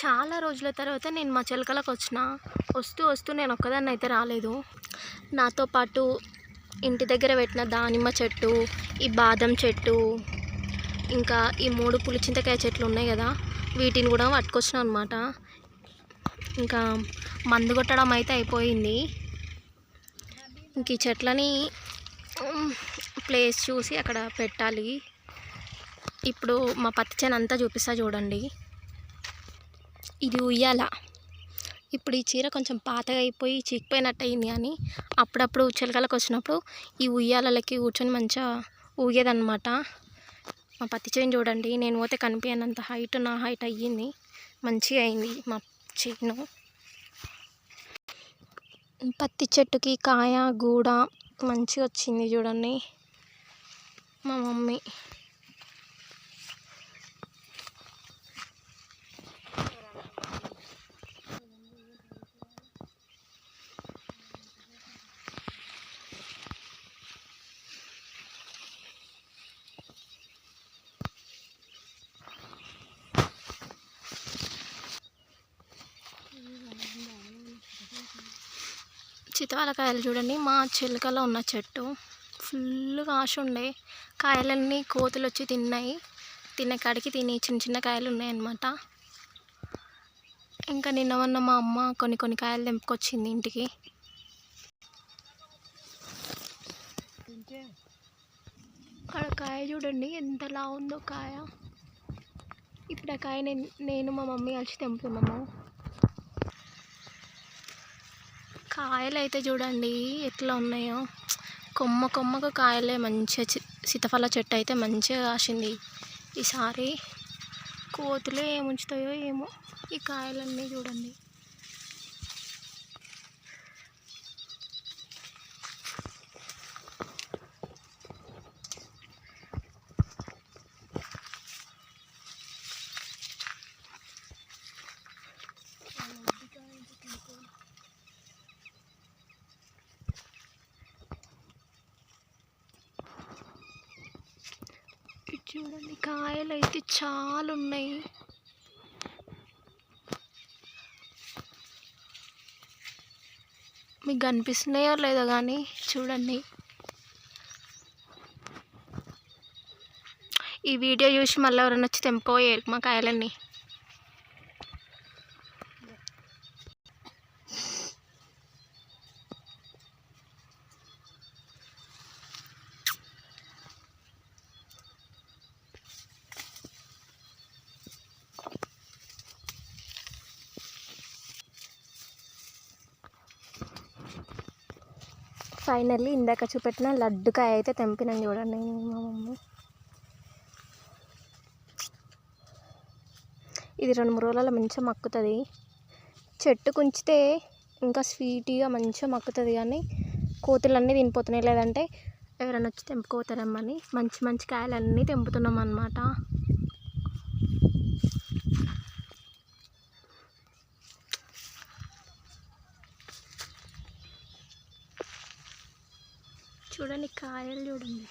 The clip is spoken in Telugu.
చాలా రోజుల తర్వాత నేను మా చిలకలకు వచ్చిన వస్తూ వస్తూ నేను ఒక్కదాన్ని అయితే రాలేదు. నాతో పాటు ఇంటి దగ్గర పెట్టిన దానిమ్మ చెట్టు ఈ బాదం చెట్టు ఇంకా ఈ మూడు పులిచింతకాయ చెట్లు ఉన్నాయి కదా వీటిని కూడా పట్టుకొచ్చిన అనమాట ఇంకా మందు కొట్టడం అయితే అయిపోయింది. ఇంక ఈ చెట్లని ప్లేస్ చూసి అక్కడ పెట్టాలి. ఇప్పుడు మా పత్తి చేను అంతా చూపిస్తా చూడండి. ఇది ఉయ్యాల. ఇప్పుడు ఈ చీర కొంచెం పాతగా అయిపోయి చిక్కిపోయినట్టు అయింది కానీ అప్పుడప్పుడు చిలకలకు వచ్చినప్పుడు ఈ ఉయ్యాలకి కూర్చొని మంచిగా ఊగేదన్నమాట. మా పత్తి చేను చూడండి నేను పోతే కనిపించనంత హైట్ నా హైట్ అయ్యింది. మంచిగా అయింది మా చేను. పత్తి చెట్టుకి కాయ గూడ మంచిగా వచ్చింది చూడండి మా మమ్మీ. చితవాల కాయలు చూడండి. మా చిలుకలో ఉన్న చెట్టు ఫుల్ ఆశ ఉండే. కాయలన్నీ కోతులు వచ్చి తిన్నాయి. తిన్న కాడికి తిని చిన్న చిన్న కాయలు ఉన్నాయన్నమాట. ఇంకా నిన్న మొన్న మా అమ్మ కొన్ని కొన్ని కాయలు తెంపుకొచ్చింది ఇంటికి. అక్కడ కాయ చూడండి. ఎంతలా ఉందో కాయ. ఇప్పుడు ఆ కాయ నేను మా మమ్మీ కలిసి తెంపుతున్నాము. కాయలు అయితే చూడండి ఎట్లా ఉన్నాయో. కొమ్మ కొమ్మకు కాయలే మంచిగా సీతఫల సీతాఫల చెట్టు అయితే మంచిగా కాసింది. ఈసారి కోతులే ఏముంచుతాయో ఏమో ఈ కాయలన్నీ చూడండి ఇటు చూడండి కాయలు అయితే చాలా ఉన్నాయి మీకు కనిపిస్తున్నాయో లేదో కానీ చూడండి. ఈ వీడియో చూసి మళ్ళీ ఎవరైనా వచ్చి తెంపుకోయేరు మా కాయలన్నీ. ఫైనల్లీ ఇందాక చూపెట్టిన లడ్డుకాయ అయితే తెంపినాను చూడండి. మా మమ్మీ. ఇది రెండు మూడు రోజులలో మంచిగా మక్కుతుంది. చెట్టు కుంచితే ఇంకా స్వీట్గా మంచిగా మక్కుతుంది కానీ కోతులన్నీ తినిపోతున్నాయి. లేదంటే ఎవరైనా వచ్చి తెంపుకోతారమ్మని మంచి మంచి కాయలన్నీ తెంపుతున్నాం అన్నమాట చూడండి కాయలు చూడండి